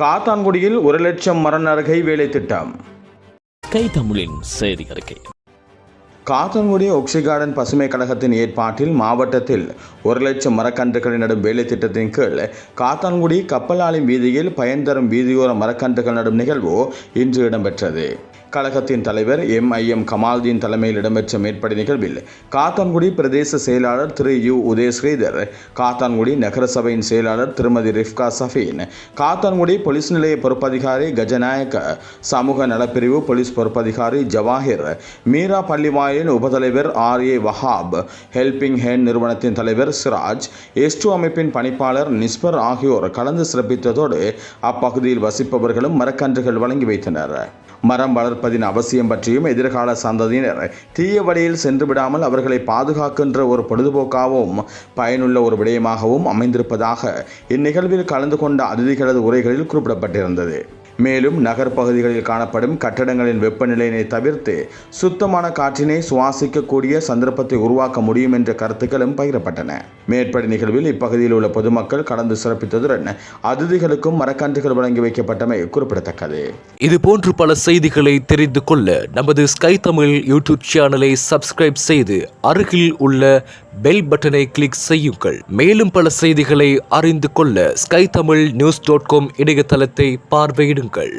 காத்தான்குடியில் ஒரு லட்சம் மரண அருகை வேலை திட்டம் கை தமிழின் செய்தி அறிக்கை. காத்தான்குடி ஒக்சி கார்டன் பசுமை கழகத்தின் ஏற்பாட்டில் மாவட்டத்தில் ஒரு லட்சம் மரக்கன்றுகளை நடும் வேலை திட்டத்தின் கீழ் காத்தான்குடி கப்பலாளின் வீதியில் பயன் தரும் வீதியோர மரக்கன்றுகள் நடும் நிகழ்வு இன்று இடம்பெற்றது. கழகத்தின் தலைவர் எம் ஐ எம் கமால்தீன் தலைமையில் இடம்பெற்ற மேற்படி நிகழ்வில் காத்தான்குடி பிரதேச செயலாளர் திரு யு உதய ஸ்ரீதர் காத்தான்குடி நகரசபையின் செயலாளர் திருமதி ரிஃப்கா சஃபீன் காத்தான்குடி போலீஸ் நிலைய பொறுப்பதிகாரி கஜநாயக்க சமூக நலப்பிரிவு போலீஸ் பொறுப்பதிகாரி ஜவாஹிர் மீரா பள்ளிவாயின் உபதலைவர் R A Wahab helping hand நிறுவனத்தின் தலைவர் சிராஜ் எஸ்டு அமைப்பின் பணிப்பாளர் நிஸ்பர் ஆகியோர் கலந்து சிறப்பித்ததோடு அப்பகுதியில் வசிப்பவர்களும் மரக்கன்றுகள் வழங்கி வைத்தனர். மரம் வளர்ப்பதின் அவசியம் பற்றியும் எதிர்கால சந்ததியினர் தீய வழியில் சென்று விடாமல் அவர்களை பாதுகாக்கின்ற ஒரு பொழுதுபோக்காகவும் பயனுள்ள ஒரு விடயமாகவும் அமைந்திருப்பதாக இந்நிகழ்வில் கலந்து கொண்ட அதிதிகளது உரைகளில் குறிப்பிடப்பட்டிருந்தது. மேலும் நகர் பகுதிகளில் காணப்படும் கட்டடங்களின் வெப்பநிலையினை தவிர்த்து சுத்தமான காற்றினை சுவாசிக்கக்கூடிய சந்தர்ப்பத்தை உருவாக்க முடியும் என்ற கருத்துக்களும் பகிரப்பட்டன. மேற்படி நிகழ்வில் இப்பகுதியில் உள்ள பொதுமக்கள் கலந்து சிறப்பித்ததுடன் அதிதிகளுக்கும் மரக்கன்றுகள் வழங்கி வைக்கப்பட்டமை குறிப்பிடத்தக்கது. இது போன்று பல செய்திகளை தெரிந்து கொள்ள நமது ஸ்கை தமிழ் யூடியூப் சேனலை சப்ஸ்கிரைப் செய்து அருகில் உள்ள பெல் பட்டனை கிளிக் செய்யுங்கள். மேலும் பல செய்திகளை அறிந்து கொள்ள sky Tamil news dot com இணையதளத்தை பார்வையிடுங்கள்.